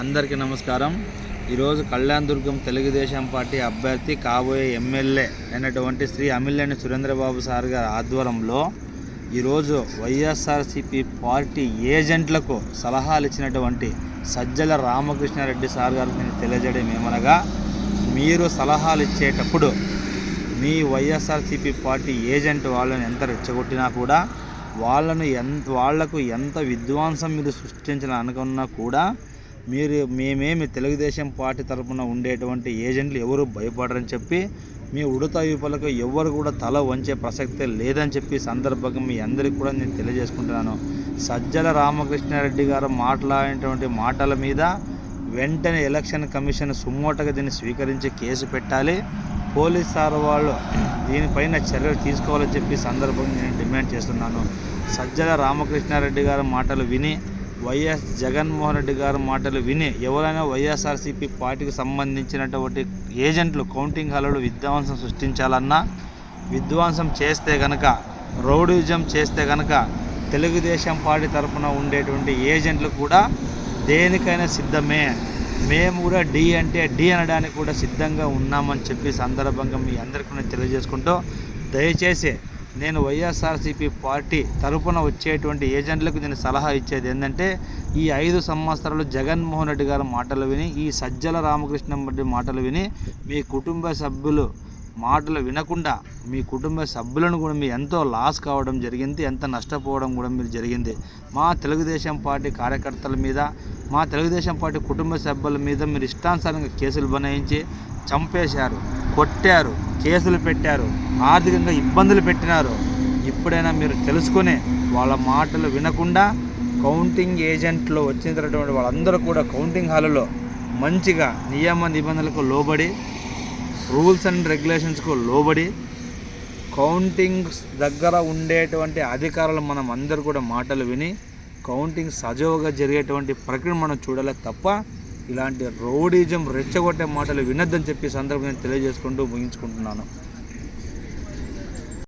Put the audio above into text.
అందరికీ నమస్కారం. ఈరోజు కళ్యాణ్ దుర్గం తెలుగుదేశం పార్టీ అభ్యర్థి కాబోయే ఎమ్మెల్యే అయినటువంటి శ్రీ అమిల్లేని సురేంద్రబాబు సార్ గారి ఆధ్వర్యంలో ఈరోజు వైఎస్ఆర్సిపి పార్టీ ఏజెంట్లకు సలహాలు ఇచ్చినటువంటి సజ్జల రామకృష్ణారెడ్డి సార్ గారికి నేను తెలియజేయడం ఏమనగా మీరు సలహాలు ఇచ్చేటప్పుడు మీ వైఎస్ఆర్సీపీ పార్టీ ఏజెంట్ వాళ్ళని ఎంత రెచ్చగొట్టినా కూడా వాళ్ళను ఎంత వాళ్ళకు ఎంత విద్వాంసం మీరు సృష్టించిన అనుకున్నా కూడా మీరు మేమేమి తెలుగుదేశం పార్టీ తరపున ఉండేటువంటి ఏజెంట్లు ఎవరు భయపడరని చెప్పి మీ ఉడత యూపలకు ఎవరు కూడా తల వంచే ప్రసక్తే లేదని చెప్పి సందర్భంగా మీ అందరికీ కూడా నేను తెలియజేసుకుంటున్నాను. సజ్జల రామకృష్ణారెడ్డి గారు మాట్లాడినటువంటి మాటల మీద వెంటనే ఎలక్షన్ కమిషన్ సుమ్మోటగా దీన్ని స్వీకరించి కేసు పెట్టాలి. పోలీస్ సార్ వాళ్ళు దీనిపైన చర్యలు తీసుకోవాలని చెప్పి సందర్భంగా నేను డిమాండ్ చేస్తున్నాను. సజ్జల రామకృష్ణారెడ్డి గారి మాటలు విని వైఎస్ జగన్మోహన్ రెడ్డి గారి మాటలు విని ఎవరైనా వైఎస్ఆర్సీపీ పార్టీకి సంబంధించినటువంటి ఏజెంట్లు కౌంటింగ్ హాల్లో విధ్వంసం సృష్టించాలన్నా విధ్వంసం చేస్తే కనుక రౌడిజం చేస్తే కనుక తెలుగుదేశం పార్టీ తరఫున ఉండేటువంటి ఏజెంట్లు కూడా దేనికైనా సిద్ధమే. మేము కూడా డి అంటే డి అనడానికి కూడా సిద్ధంగా ఉన్నామని చెప్పి సందర్భంగా మీ అందరికీ నేను తెలియజేసుకుంటూ దయచేసి నేను వైఎస్ఆర్సీపీ పార్టీ తరపున వచ్చేటువంటి ఏజెంట్లకు నేను సలహా ఇచ్చేది ఏంటంటే ఈ ఐదు సంవత్సరాలు జగన్మోహన్ రెడ్డి గారి మాటలు విని ఈ సజ్జల రామకృష్ణ రెడ్డి మాటలు విని మీ కుటుంబ సభ్యులు మాటలు వినకుండా మీ కుటుంబ సభ్యులను కూడా మీరు ఎంతో లాస్ కావడం జరిగింది ఎంత నష్టపోవడం కూడా మీరు జరిగింది. మా తెలుగుదేశం పార్టీ కార్యకర్తల మీద మా తెలుగుదేశం పార్టీ కుటుంబ సభ్యుల మీద మీరు ఇష్టానుసారంగా కేసులు బనాయించి చంపేశారు. కొట్టారు కేసులు పెట్టారు ఆర్థికంగా ఇబ్బందులు పెట్టినారు. ఇప్పుడైనా మీరు తెలుసుకునే వాళ్ళ మాటలు వినకుండా కౌంటింగ్ ఏజెంట్లో వచ్చినటువంటి వాళ్ళందరూ కూడా కౌంటింగ్ హాల్లో మంచిగా నియమ నిబంధనలకు లోబడి రూల్స్ అండ్ రెగ్యులేషన్స్కు లోబడి కౌంటింగ్ దగ్గర ఉండేటువంటి అధికారులు మనం అందరూ కూడా మాటలు విని కౌంటింగ్ సజావుగా జరిగేటువంటి ప్రక్రియ మనం చూడాలి తప్ప ఇలాంటి రౌడీజం రెచ్చగొట్టే మాటలు వినొద్దని చెప్పి సందర్భం సందర్భంగా నేను తెలియజేసుకుంటూ ముగించుకుంటున్నాను.